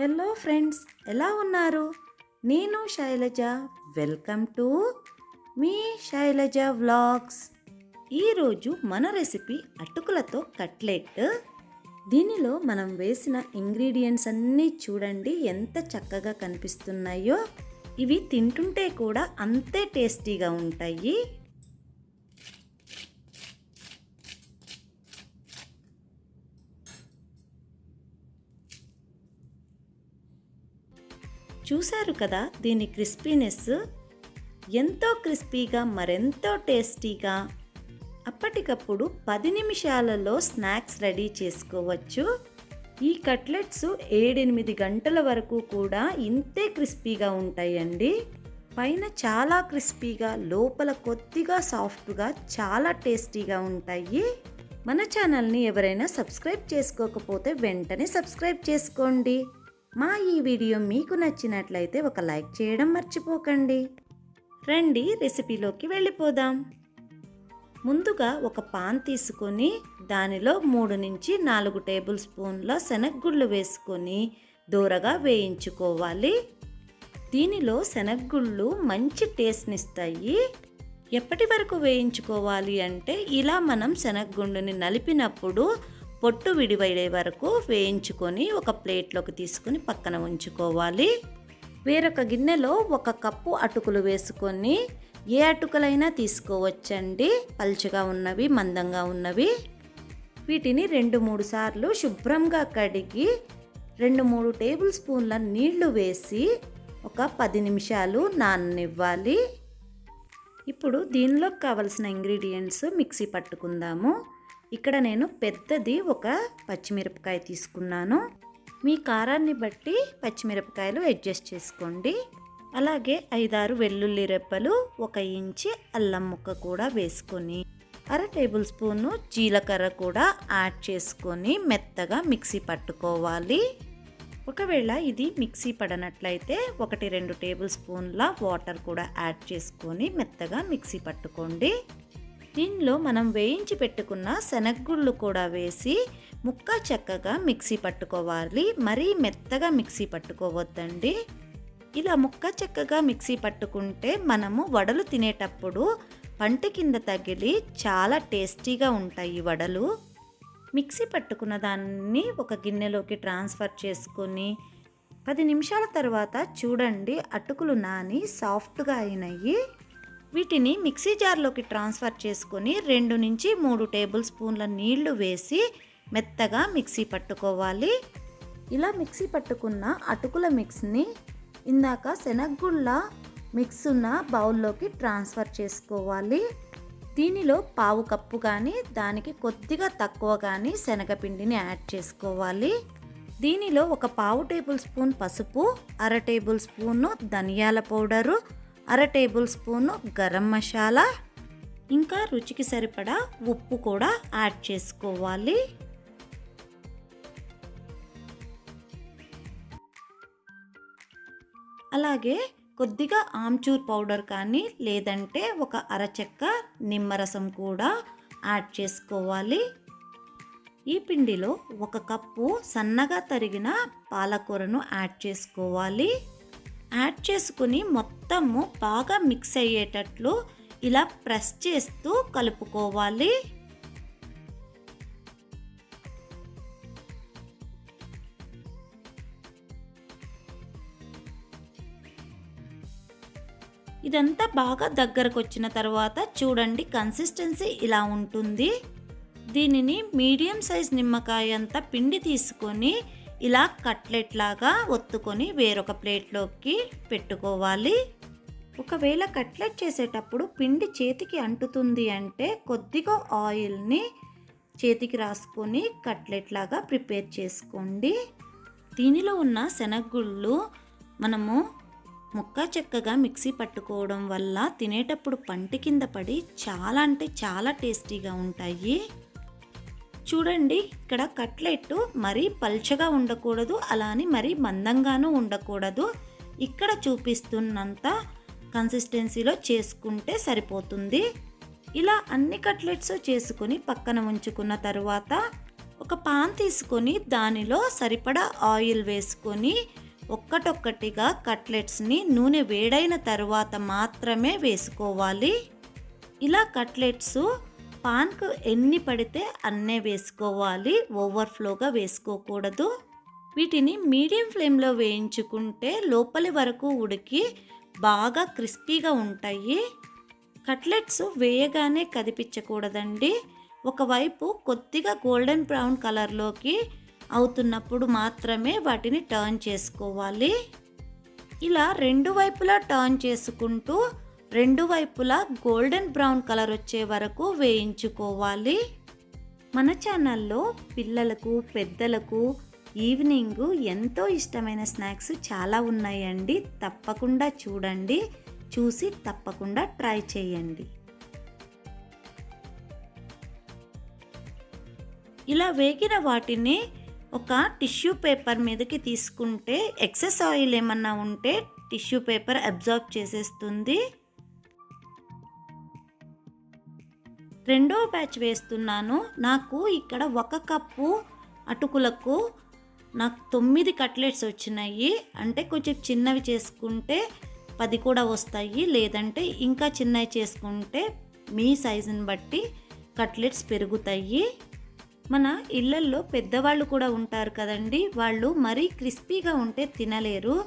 Hello friends ఎలా ఉన్నారు? నేను శైలజ. వెల్కమ్ టు మీ శైలజ వ్లాగ్స్. ఈరోజు మన రెసిపీ అటుకులతో కట్లెట్. దీనిలో మనం వేసిన ఇంగ్రీడియంట్స్ అన్నీ చూడండి ఎంత చక్కగా కనిపిస్తున్నాయో. ఇవి తింటుంటే కూడా అంతే టేస్టీగా ఉంటాయి. చూశారు కదా దీని క్రిస్పీనెస్? ఎంతో క్రిస్పీగా మరెంతో టేస్టీగా? అప్పటికప్పుడు పది నిమిషాలలో స్నాక్స్ రెడీ చేసుకోవచ్చు. ఈ కట్లెట్స్ ఏడెనిమిది గంటల వరకు కూడా ఇంతే క్రిస్పీగా ఉంటాయండి. పైన చాలా క్రిస్పీగా లోపల కొద్దిగా సాఫ్ట్గా చాలా టేస్టీగా ఉంటాయి. మన ఛానల్ని ఎవరైనా సబ్స్క్రైబ్ చేసుకోకపోతే వెంటనే సబ్స్క్రైబ్ చేసుకోండి. మా ఈ వీడియో మీకు నచ్చినట్లయితే ఒక లైక్ చేయడం మర్చిపోకండి. రండి రెసిపీలోకి వెళ్ళిపోదాం. ముందుగా ఒక పాన్ తీసుకొని దానిలో మూడు నుంచి నాలుగు టేబుల్ స్పూన్ల శనగగుళ్ళు వేసుకొని దూరగా వేయించుకోవాలి. దీనిలో శనగగుళ్ళు మంచి టేస్ట్నిస్తాయి ఎప్పటి వరకు వేయించుకోవాలి అంటే ఇలా మనం శనగగుండుని నలిపినప్పుడు పొట్టు విడివడే వరకు వేయించుకొని ఒక ప్లేట్లోకి తీసుకొని పక్కన ఉంచుకోవాలి. వేరొక గిన్నెలో ఒక కప్పు అటుకులు వేసుకొని ఏ అటుకులైనా తీసుకోవచ్చండి. పలుచగా ఉన్నవి మందంగా ఉన్నవి. వీటిని రెండు మూడు సార్లు శుభ్రంగా కడిగి రెండు మూడు టేబుల్ స్పూన్ల నీళ్ళు వేసి ఒక పది నిమిషాలు నాననివ్వాలి. ఇప్పుడు దీనిలోకి కావలసిన ఇంగ్రీడియంట్స్ మిక్సీ పట్టుకుందాము. ఇక్కడ నేను పెద్దది ఒక పచ్చిమిరపకాయ తీసుకున్నాను. మీ కారాన్ని బట్టి పచ్చిమిరపకాయలు అడ్జస్ట్ చేసుకోండి. అలాగే ఐదారు వెల్లుల్లి రెప్పలు ఒక ఇంచి అల్లం ముక్క కూడా వేసుకొని అర టేబుల్ స్పూను జీలకర్ర కూడా యాడ్ చేసుకొని మెత్తగా మిక్సీ పట్టుకోవాలి. ఒకవేళ ఇది మిక్సీ పడనట్లయితే ఒకటి రెండు టేబుల్ స్పూన్ల వాటర్ కూడా యాడ్ చేసుకొని మెత్తగా మిక్సీ పట్టుకోండి. దీనిలో మనం వేయించి పెట్టుకున్న శనగగుళ్ళు కూడా వేసి ముక్క చక్కగా మిక్సీ పట్టుకోవాలి. మరీ మెత్తగా మిక్సీ పట్టుకోవద్దండి. ఇలా ముక్క చక్కగా మిక్సీ పట్టుకుంటే మనము వడలు తినేటప్పుడు పంట కింద తగిలి చాలా టేస్టీగా ఉంటాయి వడలు. మిక్సీ పట్టుకున్న దాన్ని ఒక గిన్నెలోకి ట్రాన్స్ఫర్ చేసుకొని పది నిమిషాల తర్వాత చూడండి అటుకులు నాని సాఫ్ట్గా అయినాయి. వీటిని మిక్సీ జార్లోకి ట్రాన్స్ఫర్ చేసుకొని రెండు నుంచి మూడు టేబుల్ స్పూన్ల నీళ్ళు వేసి మెత్తగా మిక్సీ పట్టుకోవాలి. ఇలా మిక్సీ పట్టుకున్న అటుకుల మిక్స్ని ఇందాక శనగగుళ్ళ మిక్స్ ఉన్న బౌల్లోకి ట్రాన్స్ఫర్ చేసుకోవాలి. దీనిలో పావు కప్పు కానీ దానికి కొద్దిగా తక్కువ కానీ శనగపిండిని యాడ్ చేసుకోవాలి. దీనిలో ఒక పావు టేబుల్ స్పూన్ పసుపు అర టేబుల్ స్పూను ధనియాల పౌడరు అర టేబుల్ స్పూను గరం మసాలా ఇంకా రుచికి సరిపడా ఉప్పు కూడా యాడ్ చేసుకోవాలి. అలాగే కొద్దిగా ఆమ్చూర్ పౌడర్ కానీ లేదంటే ఒక అరచెక్క నిమ్మరసం కూడా యాడ్ చేసుకోవాలి. ఈ పిండిలో ఒక కప్పు సన్నగా తరిగిన పాలకూరను యాడ్ చేసుకోవాలి. యాడ్ చేసుకుని మొత్తము బాగా మిక్స్ అయ్యేటట్లు ఇలా ప్రెస్ చేస్తూ కలుపుకోవాలి. ఇదంతా బాగా దగ్గరకు వచ్చిన తర్వాత చూడండి కన్సిస్టెన్సీ ఇలా ఉంటుంది. దీనిని మీడియం సైజ్ నిమ్మకాయ అంతా పిండి తీసుకొని ఇలా కట్లెట్ లాగా ఒత్తుకొని వేరొక ప్లేట్లోకి పెట్టుకోవాలి. ఒకవేళ కట్లెట్ చేసేటప్పుడు పిండి చేతికి అంటుతుంది అంటే కొద్దిగా ఆయిల్ని చేతికి రాసుకొని కట్లెట్ లాగా ప్రిపేర్ చేసుకోండి. దీనిలో ఉన్న శనగగుళ్ళు మనము ముక్క చెక్కగా మిక్సీ పట్టుకోవడం వల్ల తినేటప్పుడు పంటి కింద పడి చాలా అంటే చాలా టేస్టీగా ఉంటాయి. చూడండి ఇక్కడ కట్లెట్ మరీ పల్చగా ఉండకూడదు అలాని మరీ మందంగానూ ఉండకూడదు. ఇక్కడ చూపిస్తున్నంత కన్సిస్టెన్సీలో చేసుకుంటే సరిపోతుంది. ఇలా అన్ని కట్లెట్స్ చేసుకుని పక్కన ఉంచుకున్న తర్వాత ఒక పాన్ తీసుకొని దానిలో సరిపడా ఆయిల్ వేసుకొని ఒక్కటొక్కటిగా కట్లెట్స్ని నూనె వేడైన తర్వాత మాత్రమే వేసుకోవాలి. ఇలా కట్లెట్స్ పాన్కు ఎన్ని పడితే అన్నే వేసుకోవాలి. ఓవర్ఫ్లోగా వేసుకోకూడదు. వీటిని మీడియం ఫ్లేమ్లో వేయించుకుంటే లోపలి వరకు ఉడికి బాగా క్రిస్పీగా ఉంటాయి. కట్లెట్స్ వేయగానే కదిపించకూడదండి. ఒకవైపు కొద్దిగా గోల్డెన్ బ్రౌన్ కలర్లోకి అవుతున్నప్పుడు మాత్రమే వాటిని టర్న్ చేసుకోవాలి. ఇలా రెండు వైపులా టర్న్ చేసుకుంటూ రెండు వైపులా గోల్డెన్ బ్రౌన్ కలర్ వచ్చే వరకు వేయించుకోవాలి. మన ఛానల్లో పిల్లలకు పెద్దలకు ఈవినింగ్ ఎంతో ఇష్టమైన స్నాక్స్ చాలా ఉన్నాయండి. తప్పకుండా చూడండి. చూసి తప్పకుండా ట్రై చేయండి. ఇలా వేగిన వాటిని ఒక టిష్యూ పేపర్ మీదకి తీసుకుంటే ఎక్సెస్ ఆయిల్ ఏమన్నా ఉంటే టిష్యూ పేపర్ అబ్జార్బ్ చేసేస్తుంది. రెండో బ్యాచ్ వేస్తున్నాను. నాకు ఇక్కడ ఒక కప్పు అటుకులకు నాకు తొమ్మిది కట్లెట్స్ వచ్చినాయి. అంటే కొంచెం చిన్నవి చేసుకుంటే పది కూడా వస్తాయి. లేదంటే ఇంకా చిన్నవి చేసుకుంటే మీ సైజుని బట్టి కట్లెట్స్ పెరుగుతాయి. మన ఇళ్ళల్లో పెద్దవాళ్ళు కూడా ఉంటారు కదండి. వాళ్ళు మరీ క్రిస్పీగా ఉంటే తినలేరు.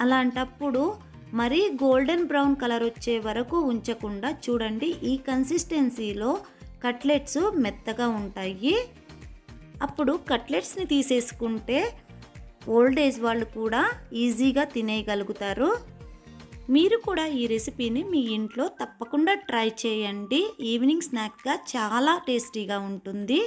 అలాంటప్పుడు మరీ గోల్డెన్ బ్రౌన్ కలర్ వచ్చే వరకు ఉంచకుండా చూడండి ఈ కన్సిస్టెన్సీలో కట్లెట్స్ మెత్తగా ఉంటాయి. అప్పుడు కట్లెట్స్ని తీసేసుకుంటే ఓల్డ్ ఏజ్ వాళ్ళు కూడా ఈజీగా తినేయగలుగుతారు. మీరు కూడా ఈ రెసిపీని మీ ఇంట్లో తప్పకుండా ట్రై చేయండి. ఈవినింగ్ స్నాక్గా చాలా టేస్టీగా ఉంటుంది.